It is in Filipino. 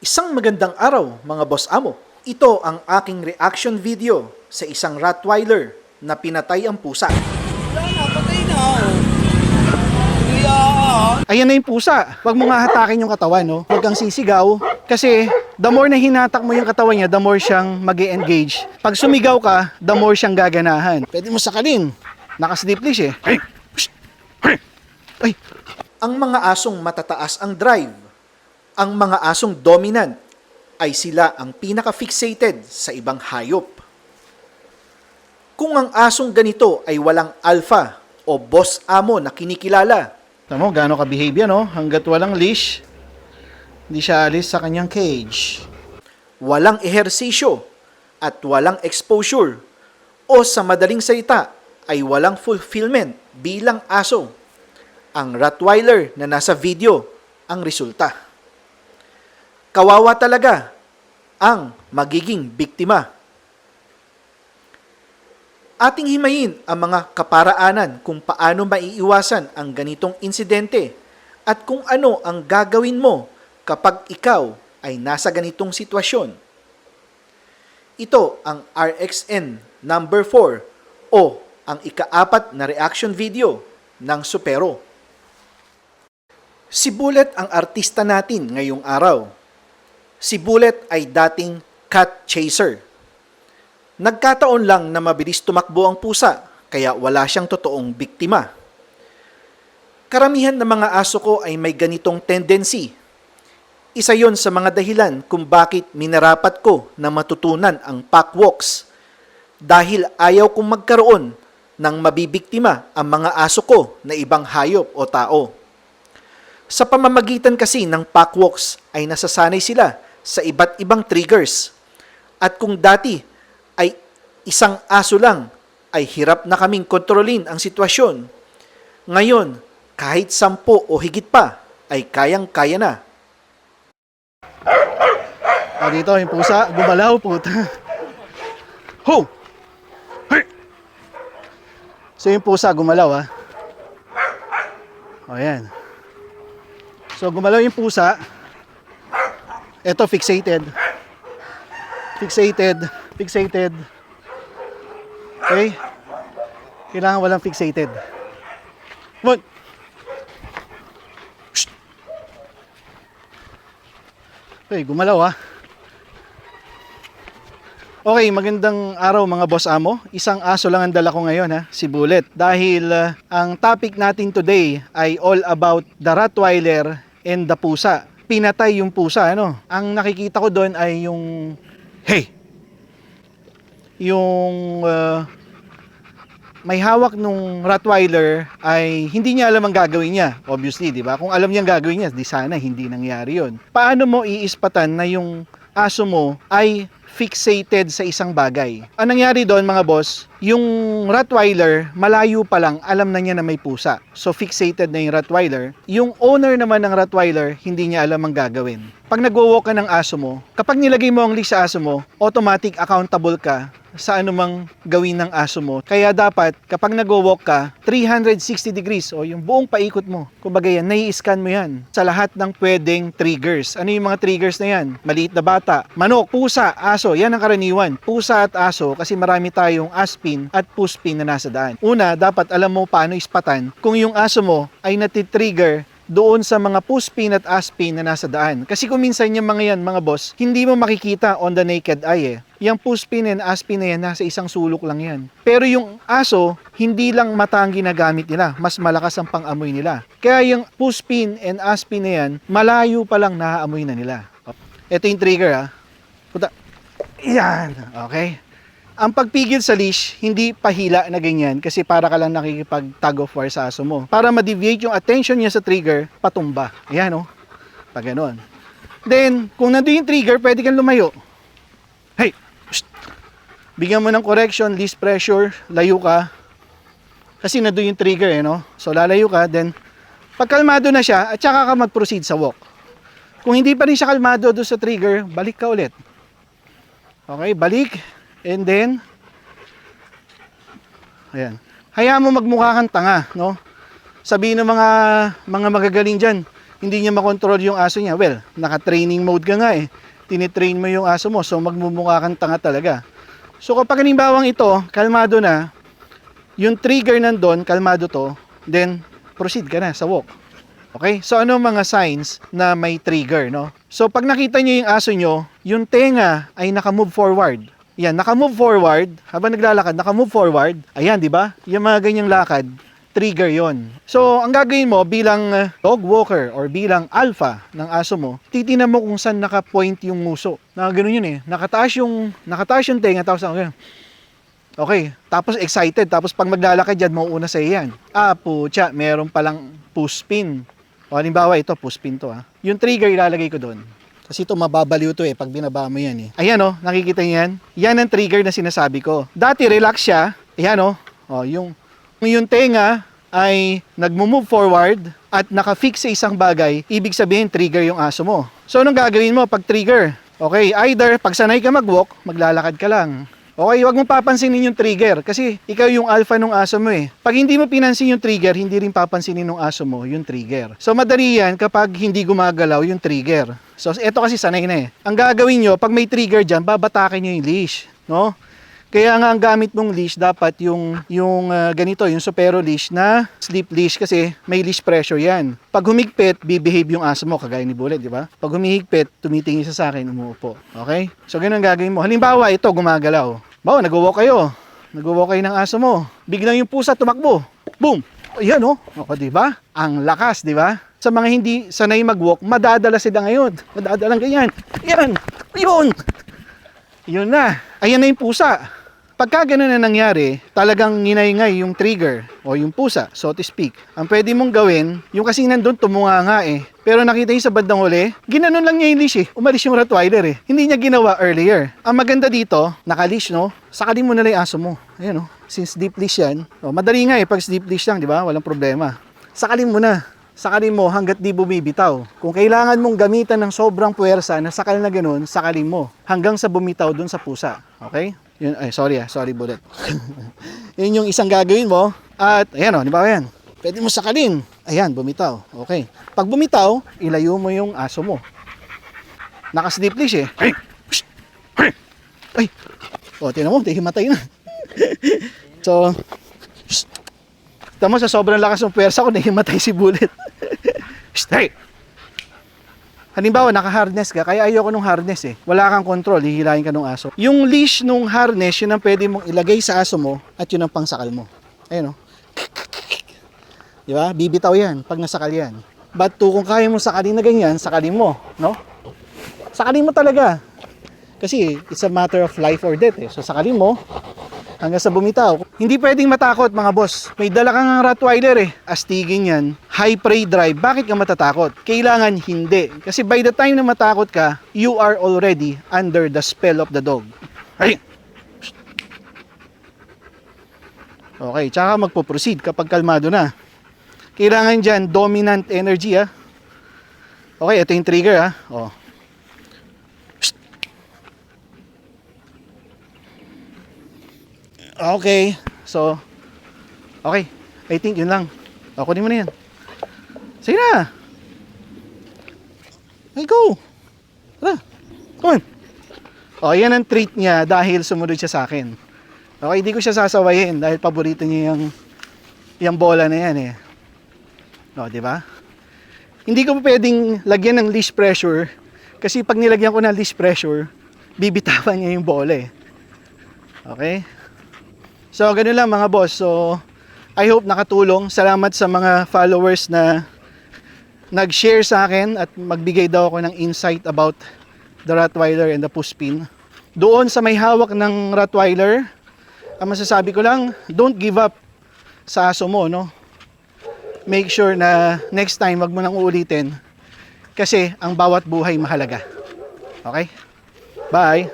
Isang magandang araw mga boss amo. Ito ang aking reaction video sa isang Rottweiler na pinatay ang pusa. Wala na, patay na. oh. Ah. Ayan na yung pusa. Huwag mo nga hatakin yung katawan, no? Huwag kang sisigaw. Kasi, the more na hinatak mo yung katawan niya, the more siyang mag engage Pag sumigaw ka, the more siyang gaganahan. Pwede mo sakalin. Naka-sleep leash eh. Ay! Ay! Ang mga asong matataas ang drive, ang mga asong dominant, ay sila ang pinaka-fixated sa ibang hayop. Kung ang asong ganito ay walang alpha o boss amo na kinikilala, Tama mo, yan, no? Hanggat walang leash, hindi siya alis sa kanyang cage. walang ehersisyo at walang exposure o sa madaling salita ay walang fulfillment bilang aso. Ang Rottweiler na nasa video ang resulta. Kawawa talaga ang magiging biktima. Ating himayin ang mga kaparaanan kung paano maiiwasan ang ganitong insidente at kung ano ang gagawin mo kapag ikaw ay nasa ganitong sitwasyon. Ito ang RXN number 4 o ang ikaapat na reaction video ng Supero. Si Bullet ang artista natin ngayong araw. Si Bullet ay dating cat chaser. Nagkataon lang na mabilis tumakbo ang pusa, kaya wala siyang totoong biktima. Karamihan ng mga aso ko ay may ganitong tendency. Isa yon sa mga dahilan kung bakit minarapat ko na matutunan ang pack walks. Dahil ayaw kong magkaroon ng mabibiktima ang mga aso ko na ibang hayop o tao. Sa pamamagitan kasi ng pack walks ay nasasanay sila sa iba't ibang triggers. At kung dati ay isang aso lang, ay hirap na kaming kontrolin ang sitwasyon. Ngayon, kahit sampo o higit pa, ay kayang-kaya na. O dito, yung pusa, gumalaw, puta. Ho! Hey! So yung pusa, gumalaw, ha? O, yan. So, gumalaw yung pusa. Ito, fixated. Fixated. Fixated. Okay? Kailangan walang fixated. What? Okay, gumalaw ha. Okay, magandang araw mga boss amo. Isang aso lang ang dala ko ngayon ha, si Bullet. Dahil uh, ang topic natin today ay all about the Rottweiler and the pusa. Pinatay yung pusa, ano? Ang nakikita ko doon ay yung hey. Yung uh, may hawak nung Rottweiler ay hindi niya alam ang gagawin niya. Obviously, di ba? Kung alam niya ang gagawin niya, di sana hindi nangyari yon. Paano mo iispatan na yung aso mo ay fixated sa isang bagay? Ang nangyari doon mga boss, yung Rottweiler, malayo pa lang, alam na niya na may pusa. So fixated na yung Rottweiler. Yung owner naman ng Rottweiler, hindi niya alam ang gagawin. Pag nagwo-walk ka ng aso mo, kapag nilagay mo ang leash sa aso mo, automatic accountable ka sa anumang gawin ng aso mo. Kaya dapat, kapag nag-walk ka, 360 degrees o yung buong paikot mo. Kumbaga yan, nai-scan mo yan sa lahat ng pwedeng triggers. Ano yung mga triggers na yan? Maliit na bata, manok, pusa, aso, yan ang karaniwan. Pusa at aso kasi marami tayong aspin at puspin na nasa daan. Una, dapat alam mo paano ispatan kung yung aso mo ay natitrigger doon sa mga puspin at aspin na nasa daan. Kasi kung minsan yung mga yan, mga boss, hindi mo makikita on the naked eye eh. Yung puspin and aspin na yan, nasa isang sulok lang yan. Pero yung aso, hindi lang mata ang ginagamit nila, mas malakas ang pang-amoy nila. Kaya yung puspin and aspin na yan, malayo pa lang naaamoy na nila. Ito yung trigger ha. Puta. Yan. Okay. Ang pagpigil sa leash, hindi pahila na ganyan kasi para ka lang nakikipag-tug of war sa aso mo. Para ma-deviate yung attention niya sa trigger, patumba. Ayan o. Pag ganon. Then, kung nandun yung trigger, pwede kang lumayo. Hey! Psst. Bigyan mo ng correction, least pressure, layo ka. Kasi nandun yung trigger eh, no? So, lalayo ka, then, pag kalmado na siya, at saka ka mag-proceed sa walk. Kung hindi pa rin siya kalmado doon sa trigger, balik ka ulit. Okay, balik. And then, ayan. Hayaan mo magmukha kang tanga, no? Sabihin ng mga, mga magagaling dyan, hindi niya makontrol yung aso niya. Well, naka-training mode ka nga eh. Tinitrain mo yung aso mo, so magmumukha kang tanga talaga. So kapag halimbawang ito, kalmado na, yung trigger nandun, kalmado to, then proceed ka na sa walk. Okay? So ano mga signs na may trigger, no? So pag nakita niyo yung aso nyo, yung tenga ay naka-move forward. Yan, naka-move forward, habang naglalakad, naka-move forward. Ayan, di ba? Yung mga ganyang lakad, trigger yon. So, ang gagawin mo bilang uh, dog walker or bilang alpha ng aso mo, titinan mo kung saan naka-point yung muso. Na ganun yun eh. Nakataas yung, nakataas yung tenga, tapos ako ganun. Okay, tapos excited, tapos pag maglalakad yan, mauuna sa iyan. Ah, putya, meron palang push pin. O halimbawa, ito, push pin to ha. Yung trigger ilalagay ko doon. Kasi ito mababaliw to eh, pag binaba mo yan eh. Ayan oh, nakikita niyo yan? Yan ang trigger na sinasabi ko. Dati relax siya, ayan oh, oh yung, yung tenga ay nagmo-move forward at nakafix sa isang bagay, ibig sabihin trigger yung aso mo. So anong gagawin mo pag trigger? Okay, either pag sanay ka mag-walk, maglalakad ka lang. Okay, wag mo papansinin yung trigger kasi ikaw yung alpha ng aso mo eh. Pag hindi mo pinansin yung trigger, hindi rin papansinin ng aso mo yung trigger. So madali yan kapag hindi gumagalaw yung trigger. So eto kasi sanay na eh. Ang gagawin nyo, pag may trigger dyan, babatakin nyo yung leash. No? Kaya nga ang gamit mong leash dapat yung yung ah, ganito, yung supero leash na sleep leash kasi may leash pressure 'yan. Pag humigpit, bibehave yung aso mo kagaya ni Bullet, di ba? Pag humihigpit, tumitingin siya sa akin, umuupo. Okay? So ganun ang gagawin mo. Halimbawa, ito gumagalaw. Bawa, nagwo-walk kayo. Nagwo-walk kayo ng aso mo. Biglang yung pusa tumakbo. Boom! Ayan oh. O, di ba? Ang lakas, di ba? Sa mga hindi sanay mag-walk, madadala sila ngayon. Madadalang ganyan. Yan! Yun! Yun na. Ayan na yung pusa. Pagka ganun na nangyari, talagang nginaingay yung trigger o yung pusa, so to speak. Ang pwede mong gawin, yung kasi nandun tumunga nga eh. Pero nakita niyo sa bandang huli, ginanon lang niya yung leash eh. Umalis yung Rottweiler eh. Hindi niya ginawa earlier. Ang maganda dito, naka-leash no, sakalin mo na lang yung aso mo. Ayan no, since deep leash yan. O, madali nga eh, pag deep leash lang, di ba? Walang problema. Sakalin mo na. Sakalin mo hanggat di bumibitaw. Kung kailangan mong gamitan ng sobrang puwersa na sakal na ganun, sakalin mo. Hanggang sa bumitaw dun sa pusa. Okay? Yun, ay, sorry ah, sorry bullet. yun yung isang gagawin mo. At, ayan o, di ba yan? Pwede mo sakalin. Ayan, bumitaw. Okay. Pag bumitaw, ilayo mo yung aso mo. Naka-sleep leash eh. Ay! Ay! O, tinan mo, himatay na. so. Tama sa sobrang lakas ng pwersa ko, nahimatay si Bullet. Hey! Halimbawa, naka-harness ka, kaya ayoko nung harness eh. Wala kang control, hihilahin ka ng aso. Yung leash nung harness, yun ang pwede mong ilagay sa aso mo at yun ang pangsakal mo. Ayun o. Di ba? Bibitaw yan pag nasakal yan. But to, kung kaya mo sakalin na ganyan, sakalin mo, no? Sakalin mo talaga. Kasi it's a matter of life or death eh. So sakalin mo, hanggang sa bumitaw. Hindi pwedeng matakot mga boss. May dala kang Rottweiler eh. Astigin yan. High prey drive. Bakit ka matatakot? Kailangan hindi. Kasi by the time na matakot ka, you are already under the spell of the dog. Ay! Okay, tsaka magpo-proceed kapag kalmado na. Kailangan dyan dominant energy ah. Okay, ito yung trigger ah. Oh. Okay. So, okay. I think yun lang. O, kunin mo na yan. Sige na. Hey, go. Tara. Come on. O, yan ang treat niya dahil sumunod siya sa akin. Okay, hindi ko siya sasawayin dahil paborito niya yung yung bola na yan eh. O, di ba? Hindi ko pwedeng lagyan ng leash pressure kasi pag nilagyan ko ng leash pressure, bibitawan niya yung bola eh. Okay? So, ganun lang mga boss. So, I hope nakatulong. Salamat sa mga followers na nag-share sa akin at magbigay daw ako ng insight about the Rottweiler and the Puspin. Doon sa may hawak ng Rottweiler, ang masasabi ko lang, don't give up sa aso mo, no? Make sure na next time wag mo nang uulitin kasi ang bawat buhay mahalaga. Okay? Bye!